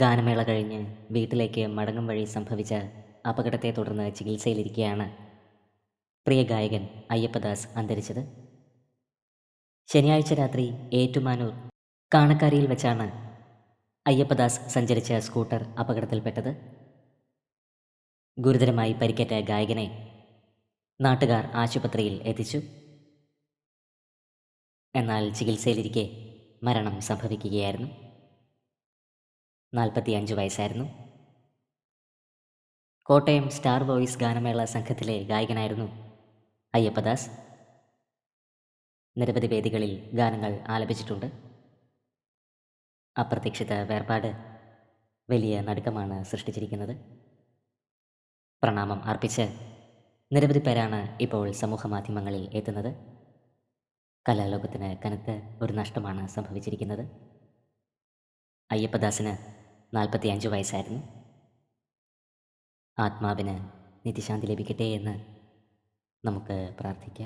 ഗാനമേള കഴിഞ്ഞ് വീട്ടിലേക്ക് മടങ്ങും വഴി സംഭവിച്ച അപകടത്തെ തുടർന്ന് ചികിത്സയിലിരിക്കുകയാണ് പ്രിയ ഗായകൻ അയ്യപ്പദാസ് അന്തരിച്ചത്. ശനിയാഴ്ച രാത്രി ഏറ്റുമാനൂർ കാണക്കാരിയിൽ വെച്ചാണ് അയ്യപ്പദാസ് സഞ്ചരിച്ച സ്കൂട്ടർ അപകടത്തിൽപ്പെട്ടത്. ഗുരുതരമായി പരിക്കേറ്റ ഗായകനെ നാട്ടുകാർ ആശുപത്രിയിൽ എത്തിച്ചു. എന്നാൽ ചികിത്സയിലിരിക്കെ മരണം സംഭവിക്കുകയായിരുന്നു. നാൽപ്പത്തി അഞ്ച് വയസ്സായിരുന്നു. കോട്ടയം സ്റ്റാർ വോയിസ് ഗാനമേള സംഘത്തിലെ ഗായകനായിരുന്നു അയ്യപ്പദാസ്. നിരവധി വേദികളിൽ ഗാനങ്ങൾ ആലപിച്ചിട്ടുണ്ട്. അപ്രതീക്ഷിത വേർപാട് വലിയ നടുക്കമാണ് സൃഷ്ടിച്ചിരിക്കുന്നത്. പ്രണാമം അർപ്പിച്ച് നിരവധി പേരാണ് ഇപ്പോൾ സമൂഹ മാധ്യമങ്ങളിൽ എത്തുന്നത്. കലാലോകത്തിന് കനത്ത ഒരു നഷ്ടമാണ് സംഭവിച്ചിരിക്കുന്നത്. അയ്യപ്പദാസിന് നാൽപ്പത്തി അഞ്ച് വയസ്സായിരുന്നു. ആത്മാവിന് നിത്യശാന്തി ലഭിക്കട്ടെ എന്ന് നമുക്ക് പ്രാർത്ഥിക്കാം.